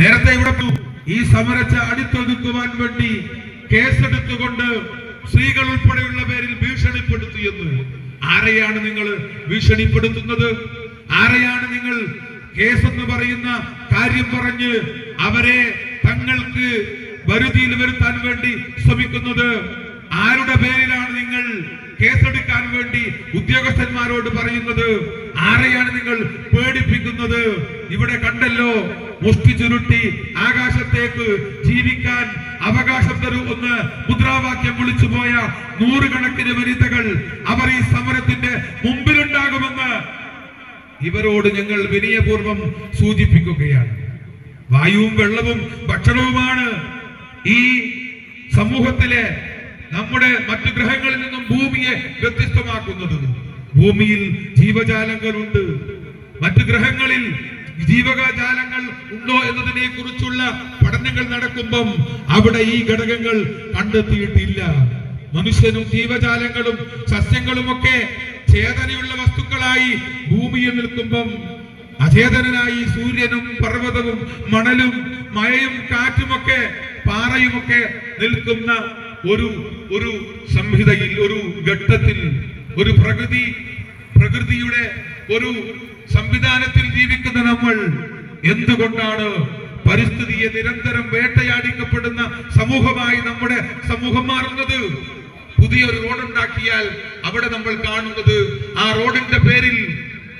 നേരത്തെ ഇവിടെ ഈ സമരത്തെ അടിത്തൊതുക്കുവാൻ വേണ്ടി കേസെടുത്തുകൊണ്ട് സ്ത്രീകൾ ഉൾപ്പെടെയുള്ള പേരിൽ ഭീഷണിപ്പെടുത്തി എന്ന്. ആരെയാണ് നിങ്ങൾ ഭീഷണിപ്പെടുത്തുന്നത്? ആരെയാണ് നിങ്ങൾ കേസെന്ന് പറയുന്ന കാര്യം പറഞ്ഞ് അവരെ തങ്ങൾക്ക് വരുതിയിൽ വരുത്താൻ വേണ്ടി ശ്രമിക്കുന്നത്? ആരുടെ പേരിലാണ് നിങ്ങൾ കേസെടുക്കാൻ വേണ്ടി ഉദ്യോഗസ്ഥന്മാരോട് പറയുന്നത്? ആരെയാണ് നിങ്ങൾ പേടിപ്പിക്കുന്നത്? ഇവിടെ കണ്ടല്ലോ മുഷ്ടി ചുരുട്ടി ആകാശത്തേക്ക് ജീവിക്കാൻ അവകാശം തരൂ എന്ന് മുദ്രാവാക്യം വിളിച്ചു പോയ നൂറുകണക്കിന് വനിതകൾ അവർ ഈ സമരത്തിന്റെ മുമ്പിലുണ്ടാകുമെന്ന് ഇവരോട് ഞങ്ങൾ വിനയപൂർവം സൂചിപ്പിക്കുകയാണ്. വായുവും വെള്ളവും ഭക്ഷണവുമാണ് ഈ സമൂഹത്തിലെ നമ്മുടെ മറ്റു ഗ്രഹങ്ങളിൽ നിന്നും ഭൂമിയെ വ്യത്യസ്തമാക്കുന്നത്. ഭൂമിയിൽ ജീവജാലങ്ങളുണ്ട്. മറ്റു ഗ്രഹങ്ങളിൽ ജീവജാലങ്ങൾ ഉണ്ടോ എന്നതിനെ കുറിച്ചുള്ള പഠനങ്ങൾ നടക്കുമ്പം അവിടെ ഈ ഘടകങ്ങൾ കണ്ടെത്തിയിട്ടില്ല. മനുഷ്യനും ജീവജാലങ്ങളും സസ്യങ്ങളുമൊക്കെ ചേതനയുള്ള വസ്തുക്കളായി ഭൂമിയിൽ നിൽക്കുമ്പം അചേതനായി സൂര്യനും പർവതവും മണലും മഴയും കാറ്റുമൊക്കെ പാറയുമൊക്കെ നിൽക്കുന്ന ഒരു ഒരു സംഹിതയിൽ ഒരു ഘട്ടത്തിൽ ഒരു പ്രകൃതി പ്രകൃതിയുടെ ഒരു സംവിധാനത്തിൽ ജീവിക്കുന്ന നമ്മൾ എന്തുകൊണ്ടാണ് പരിസ്ഥിതിയെ നിരന്തരം വേട്ടയാടിക്കപ്പെടുന്ന സമൂഹമായി നമ്മുടെ സമൂഹം മാറുന്നത്? പുതിയൊരു റോഡ് ഉണ്ടാക്കിയാൽ അവിടെ നമ്മൾ കാണുന്നത് ആ റോഡിന്റെ പേരിൽ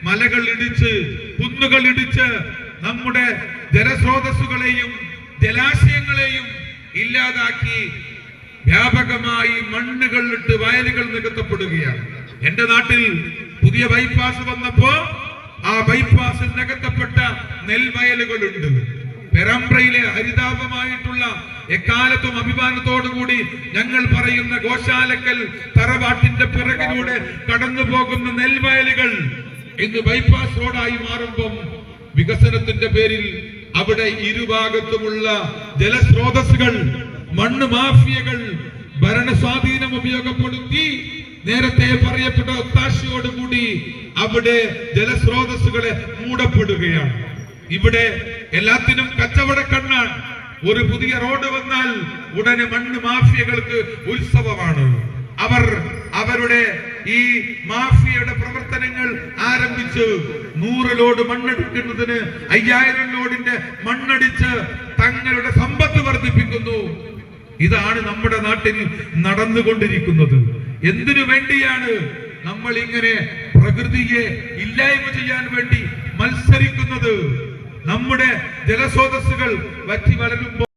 മലകൾ ഇടിച്ച് കുന്നുകൾ ഇടിച്ച് നമ്മുടെ ജലസ്രോതസ്സുകളെയും ജലാശയങ്ങളെയും ഇല്ലാതാക്കി വ്യാപകമായി മണ്ണുകളിട്ട് വയലുകൾ നികത്തപ്പെടുകയാണ്. എന്റെ നാട്ടിൽ പുതിയ ബൈപ്പാസ് വന്നപ്പോ ആ ബൈപ്പാസിൽ നികത്തപ്പെട്ട നെൽവയലുകളുണ്ട്. പെരമ്പ്രയിലെ ഹരിതാപമായിട്ടുള്ള എക്കാലത്തും അഭിമാനത്തോടുകൂടി ഞങ്ങൾ പറയുന്ന ഗോശാലക്കൽ തറവാട്ടിന്റെ പിറകിലൂടെ കടന്നു പോകുന്ന നെൽവയലുകൾ ഇന്ന് ബൈപ്പാസ് റോഡായി മാറുമ്പം വികസനത്തിന്റെ പേരിൽ അവിടെ ഇരുഭാഗത്തുമുള്ള ജലസ്രോതസ്സുകൾ മണ്ണ് മാഫിയകൾ ഭരണ സ്വാധീനം ഉപയോഗപ്പെടുത്തി നേരത്തെ പറയപ്പെട്ട ഒത്താശയോടുകൂടി അവിടെ ജലസ്രോതസ്സുകളെ മൂടപ്പെടുകയാണ്. ഇവിടെ എല്ലാത്തിനും കച്ചവട കണ്ണാണ്. ഒരു പുതിയ റോഡ് വന്നാൽ ഉടനെ മണ്ണ് മാഫിയകൾക്ക് ഉത്സവമാണ്. അവർ അവരുടെ ഈ മാഫിയയുടെ പ്രവർത്തനങ്ങൾ ആരംഭിച്ച് നൂറ് ലോഡ് മണ്ണെടുക്കുന്നതിന് അയ്യായിരം ലോഡിന്റെ മണ്ണടിച്ച് തങ്ങളുടെ സമ്പത്ത് വർദ്ധിപ്പിക്കുന്നു. ഇതാണ് നമ്മുടെ നാട്ടിൽ നടന്നുകൊണ്ടിരിക്കുന്നത്. എന്തിനു വേണ്ടിയാണ് നമ്മൾ ഇങ്ങനെ പ്രകൃതിയെ ഇല്ലായ്മ ചെയ്യാൻ വേണ്ടി മത്സരിക്കുന്നത്? നമ്മുടെ ജലസ്രോതസ്സുകൾ വറ്റി വളരുമ്പോൾ